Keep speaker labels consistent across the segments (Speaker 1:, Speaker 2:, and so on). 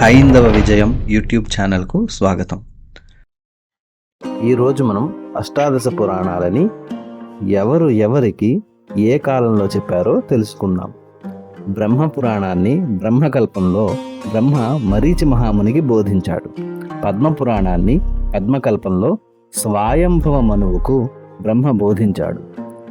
Speaker 1: హైందవ విజయం యూట్యూబ్ ఛానల్కు స్వాగతం.
Speaker 2: ఈరోజు మనం అష్టాదశ పురాణాలని ఎవరు ఎవరికి ఏ కాలంలో చెప్పారో తెలుసుకుందాం. బ్రహ్మ పురాణాన్ని బ్రహ్మకల్పంలో బ్రహ్మ మరీచి మహామునికి బోధించాడు. పద్మ పురాణాన్ని పద్మకల్పంలో స్వాయంభవ మనువుకు బ్రహ్మ బోధించాడు.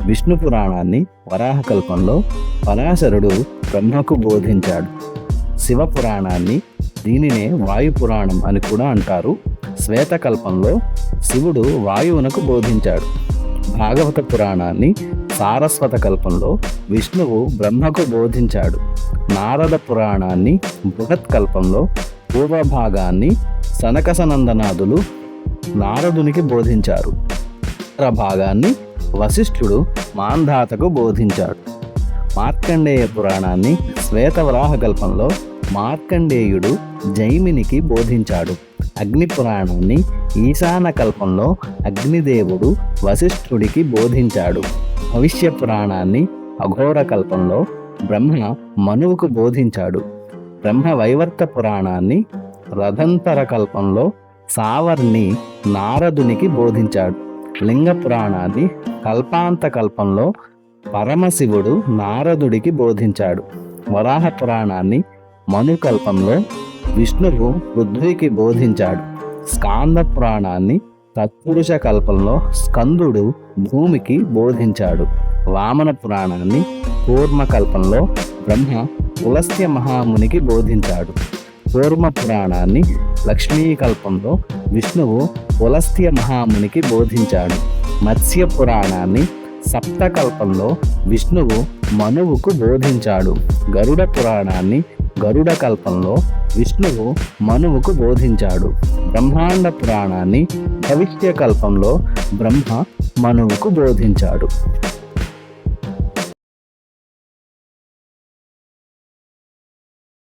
Speaker 2: విష్ణు పురాణాన్ని వరాహకల్పంలో పరాశరుడు బ్రహ్మకు బోధించాడు. శివ పురాణాన్ని దీనినే వాయు పురాణం అని కూడా అంటారు. శ్వేతకల్పంలో శివుడు వాయువునకు బోధించాడు. భాగవత పురాణాన్ని సారస్వత కల్పంలో విష్ణువు బ్రహ్మకు బోధించాడు. నారద పురాణాన్ని బృహత్ కల్పంలో పూర్వభాగాన్ని సనకసనందనాథులు నారదునికి బోధించారు. ఉత్తర భాగాన్ని వశిష్ఠుడు మాంధాతకు బోధించాడు. మార్కండేయ పురాణాన్ని శ్వేతవరాహ కల్పంలో మార్కండేయుడు జైమినికి బోధించాడు. అగ్ని పురాణాన్ని ఈశాన కల్పంలో అగ్నిదేవుడు వశిష్ఠుడికి బోధించాడు. భవిష్య పురాణాన్ని అఘోర కల్పంలో బ్రహ్మ మనువుకు బోధించాడు. బ్రహ్మ వైవర్త పురాణాన్ని రథంతర కల్పంలో సావర్ణి నారదునికి బోధించాడు. లింగ పురాణాన్ని కల్పాంత కల్పంలో పరమశివుడు నారదుడికి బోధించాడు. వరాహ పురాణాన్ని మనుకల్పంలో విష్ణువు పృథ్వీకి బోధించాడు. స్కాంద పురాణాన్ని తత్పురుష కల్పంలో స్కందుడు భూమికి బోధించాడు. వామన పురాణాన్ని పూర్మకల్పంలో బ్రహ్మ పులస్త్య మహామునికి బోధించాడు. కూర్మ పురాణాన్ని లక్ష్మీకల్పంలో విష్ణువు పులస్త్య మహామునికి బోధించాడు. మత్స్య పురాణాన్ని సప్తకల్పంలో విష్ణువు మనువుకు బోధించాడు. గరుడ పురాణాన్ని గరుడ కల్పంలో విష్ణువు మనువుకు బోధించాడు. బ్రహ్మాండ పురాణాన్ని భవిష్య కల్పంలో బ్రహ్మ మనువుకు బోధించాడు.